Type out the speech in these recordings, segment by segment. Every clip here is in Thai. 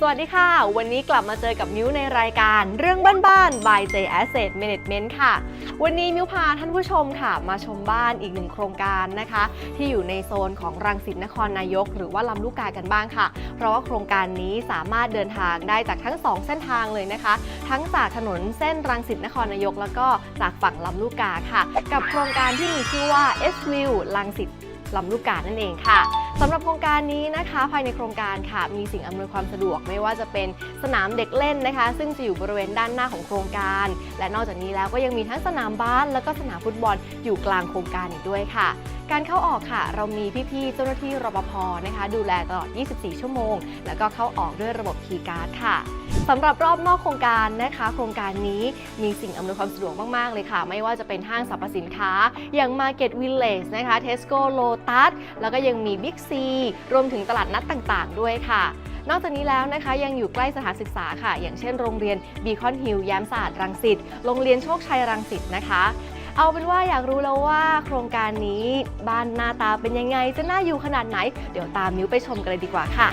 สวัสดีค่ะ วันนี้กลับมาเจอกับมิวในรายการเรื่องบ้านๆ by J Asset Management ค่ะ วันนี้มิวพาท่านผู้ชมค่ะ มาชมบ้านอีกหนึ่งโครงการนะคะ ที่อยู่ในโซนของรังสิตนครนายก หรือว่าลำลูกกากันบ้างค่ะ เพราะว่าโครงการนี้สามารถเดินทางได้จากทั้ง 2 เส้นทางเลยนะคะ ทั้งจากถนนเส้นรังสิตนครนายก แล้วก็จากฝั่งลำลูกกาค่ะ กับโครงการที่มีชื่อว่า S View รังสิตลำลูกกานั่นเองค่ะ สำหรับโครงการนี้นะคะ ภายในโครงการค่ะมีสิ่งอำนวยความสะดวกไม่ว่าจะเป็นสนามเด็กเล่นนะคะ ซึ่งจะอยู่บริเวณด้านหน้าของโครงการ และนอกจากนี้แล้วก็ยังมีทั้งสนามบาสแล้วก็สนามฟุตบอลอยู่กลางโครงการอีกด้วยค่ะ การเข้าออกค่ะ เรามีพี่ๆเจ้าหน้าที่รปภนะคะ ดูแลตลอด 24 ชั่วโมง แล้วก็เข้าออกด้วยระบบคีย์การ์ดค่ะสำหรับรอบนอกโครงการนะคะ โครงการนี้มีสิ่งอำนวยความสะดวกมาก ๆ เลยค่ะ ไม่ว่าจะเป็นห้างสรรพสินค้า อย่าง Market Village นะคะ Tesco Lotus แล้วก็ยังมี Big C รวมถึงตลาดนัดต่างๆ ด้วยค่ะ นอกจากนี้แล้วนะคะยังอยู่ใกล้สถานศึกษาค่ะ อย่างเช่นโรงเรียนบีคอนฮิลแย้มศาสตร์รังสิตโรงเรียนโชคชัยรังสิตนะคะเอาเป็นว่าอยากรู้แล้วว่าโครงการนี้บ้านหน้าตาเป็นยังไง จะน่าอยู่ขนาดไหน เดี๋ยวตามมิ้วไปชมกันเลยดีกว่าค่ะ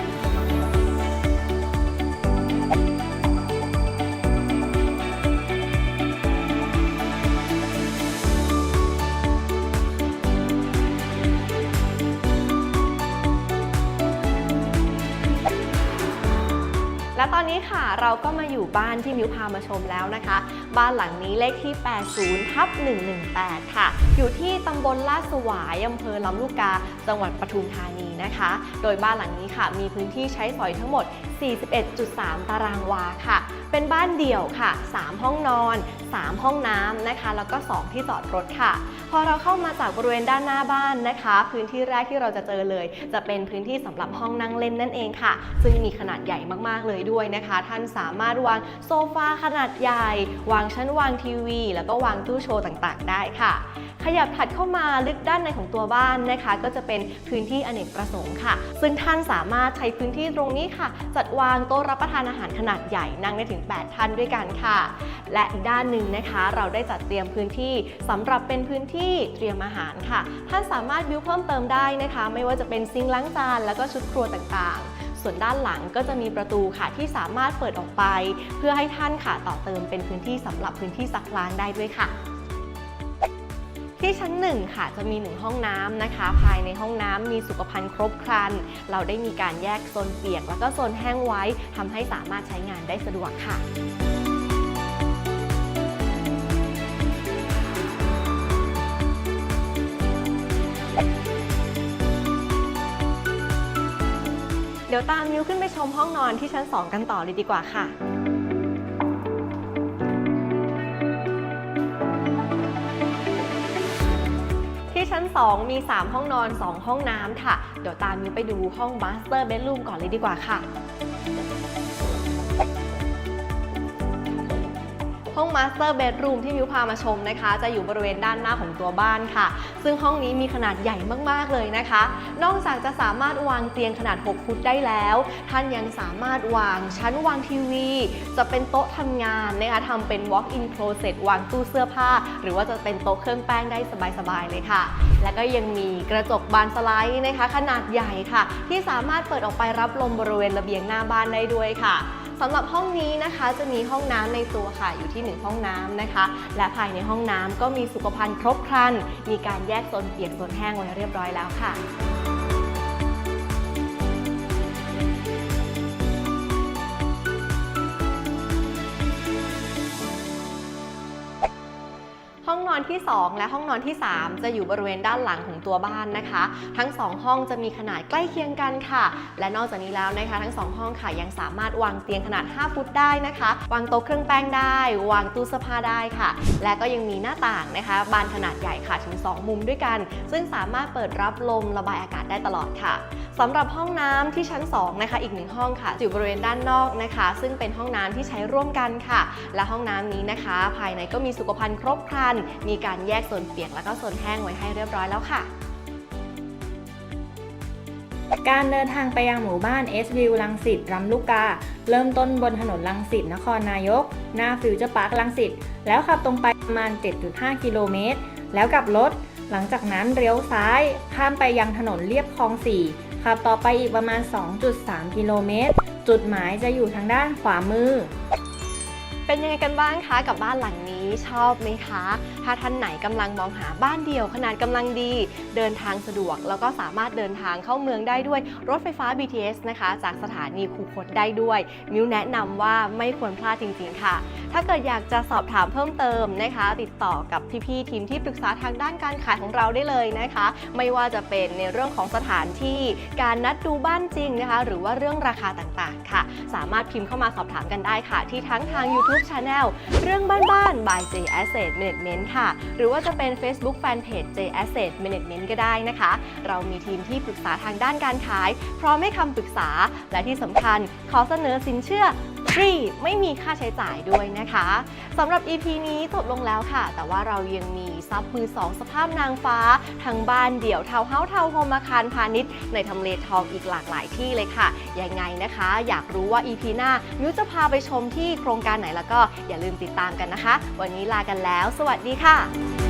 และตอนนี้ค่ะเราก็มาอยู่บ้านที่มิวพามาชมแล้วนะคะ บ้านหลังนี้เลขที่ 80ทับ118 ค่ะ อยู่ที่ตำบลลาดสวายอำเภอลำลูกกา จังหวัดปทุมธานีนะคะ โดยบ้านหลังนี้ค่ะ มีพื้นที่ใช้สอยทั้งหมด 41.3 ตารางวาค่ะ เป็นบ้านเดี่ยวค่ะ 3 ห้องนอน 3 ห้องน้ำนะคะ แล้วก็ 2 ที่จอดรถค่ะ พอเราเข้ามาจากบริเวณด้านหน้าบ้านนะคะ พื้นที่แรกที่เราจะเจอเลย จะเป็นพื้นที่สำหรับห้องนั่งเล่นนั่นเองค่ะ ซึ่งมีขนาดใหญ่มากๆเลยด้วยนะคะ ท่านสามารถวางโซฟาขนาดใหญ่ วางชั้นวางทีวี แล้วก็วางตู้โชว์ต่างๆ ได้ค่ะ ขยับถัดเข้ามาลึกด้านในของตัวบ้านนะคะ ก็จะเป็นพื้นที่อเนกประสงค์ค่ะ ซึ่งท่านสามารถใช้พื้นที่ตรงนี้ค่ะ จัดวางโต๊ะรับประทานอาหารขนาดใหญ่นั่งได้ถึง 8 ท่านด้วยกันค่ะ และอีกด้านหนึ่งนะคะ เราได้จัดเตรียมพื้นที่สำหรับเป็นพื้นที่เตรียมอาหารค่ะ ท่านสามารถบิวเพิ่มเติมได้นะคะ ไม่ว่าจะเป็นซิงล้างจานแล้วก็ชุดครัวต่างๆส่วนด้านหลังก็จะมีประตูค่ะที่สามารถเปิดออกไป เพื่อให้ท่านค่ะต่อเติมเป็นพื้นที่สำหรับพื้นที่ซักล้างได้ด้วยค่ะ ที่ชั้นหนึ่งค่ะจะมี1ห้องน้ำนะคะ ภายในห้องน้ำมีสุขภัณฑ์ครบครัน เราได้มีการแยกโซนเปียก แล้วก็โซนแห้งไว้ทำให้สามารถใช้งานได้สะดวกค่ะ ดี๋ยวตามมิวขึ้นไปชมห้องนอนที่ชั้น 2 กันต่อเลยดีกว่าค่ะที่ชั้น 2 มี 3 ห้องนอน 2 ห้องน้ำค่ะ เดี๋ยวตามมิวไปดูห้องมาสเตอร์เบดรูมก่อนเลยดีกว่าค่ะ ห้อง Master Bedroom ที่มิวพามาชมนะคะ จะอยู่บริเวณด้านหน้าของตัวบ้านค่ะ ซึ่งห้องนี้มีขนาดใหญ่มากๆเลยนะคะ นอกจากจะสามารถวางเตียงขนาด 6 ฟุตได้แล้ว ท่านยังสามารถวางชั้นวางทีวี จะเป็นโต๊ะทำงานนะคะทำเป็น walk-in closet วางตู้เสื้อผ้า หรือว่าจะเป็นโต๊ะเครื่องแป้งได้สบายๆเลยค่ะ แล้วก็ยังมีกระจกบานสไลด์นะคะ ขนาดใหญ่ค่ะ ที่สามารถเปิดออกไปรับลมบริเวณระเบียงหน้าบ้านได้ด้วยค่ะ สำหรับห้องนี้นะคะจะมีห้องน้ำในตัวค่ะอยู่ที่ 1 ห้องน้ำนะคะ และภายในห้องน้ำก็มีสุขภัณฑ์ครบครัน มีการแยกโซนเปียกโซนแห้งไว้เรียบร้อยแล้วค่ะ ที่ 2 และห้องนอนที่ 3 จะอยู่บริเวณด้านหลังของตัวบ้านนะคะ ทั้ง 2 ห้องจะมีขนาดใกล้เคียงกันค่ะ และนอกจากนี้แล้วนะคะ ทั้ง 2 ห้องค่ะยังสามารถวางเตียงขนาด 5 ฟุตได้นะคะ วางโต๊ะเครื่องแป้งได้ วางตู้เสื้อผ้าได้ค่ะ และก็ยังมีหน้าต่างนะคะ บานขนาดใหญ่ค่ะถึง 2 มุมด้วยกัน ซึ่งสามารถเปิดรับลมระบายอากาศได้ตลอดค่ะ สำหรับห้องน้ำที่ชั้น 2 นะคะ อีกหนึ่งห้องค่ะอยู่บริเวณด้านนอกนะคะ ซึ่งเป็นห้องน้ำที่ใช้ร่วมกันค่ะ และห้องน้ำนี้นะคะ ภายในก็มีสุขภัณฑ์ครบครัน มีการแยกโซนเปียกแล้วก็โซนแห้งไว้ให้เรียบร้อยแล้วค่ะ การเดินทางไปยังหมู่บ้าน S View ลังสิตรำลูกกา เริ่มต้นบนถนนลังสิตนครนายก หน้าฟิวเจอร์พาร์คลังสิตแล้วขับตรงไปประมาณ 7.5 กิโลเมตร แล้วกลับรถ หลังจากนั้นเลี้ยวซ้ายข้ามไปยังถนนเลียบคลอง4ขับต่อไปอีกประมาณ 2.3 กิโลเมตร จุดหมายจะอยู่ทางด้านขวามือ เป็นยังไงกันบ้างคะกับบ้านหลังนี้ ชอบไหมคะ ถ้าท่านไหนกำลังมองหาบ้านเดี่ยวขนาดกำลังดี เดินทางสะดวก แล้วก็สามารถเดินทางเข้าเมืองได้ด้วยรถไฟฟ้า BTS นะคะ จากสถานีคูคตได้ด้วย มิวแนะนำว่าไม่ควรพลาดจริง ๆ ค่ะ ถ้าเกิดอยากจะสอบถามเพิ่มเติมนะคะ ติดต่อกับพี่ๆทีมที่ปรึกษาทางด้านการขายของเราได้เลยนะคะ ไม่ว่าจะเป็นในเรื่องของสถานที่การนัดดูบ้านจริงนะคะ หรือว่าเรื่องราคาต่างๆ ค่ะ สามารถพิมพ์เข้ามาสอบถามกันได้ค่ะ ที่ทั้งทาง YouTube Channel เรื่องบ้านๆ by J Asset Management ค่ะ หรือว่าจะเป็น Facebook Fanpage J Asset Management ก็ได้นะคะ เรามีทีมที่ปรึกษาทางด้านการขาย พร้อมให้คำปรึกษา และที่สำคัญขอเสนอสินเชื่อ ฟรีไม่มีค่าใช้จ่ายด้วยนะคะสำหรับ EP นี้จบลงแล้วค่ะ แต่ว่าเรายังมีซับมือ2สภาพนางฟ้าทั้งบ้านเดี่ยวทาวน์เฮาส์ทาวน์โฮมอาคารพาณิชย์ในทำเลทองอีกหลากหลายที่เลยค่ะ ยังไงนะคะ อยากรู้ว่า EP หน้ามิวจะพาไปชมที่โครงการไหนแล้วก็อย่าลืมติดตามกันนะคะ วันนี้ลากันแล้ว สวัสดีค่ะ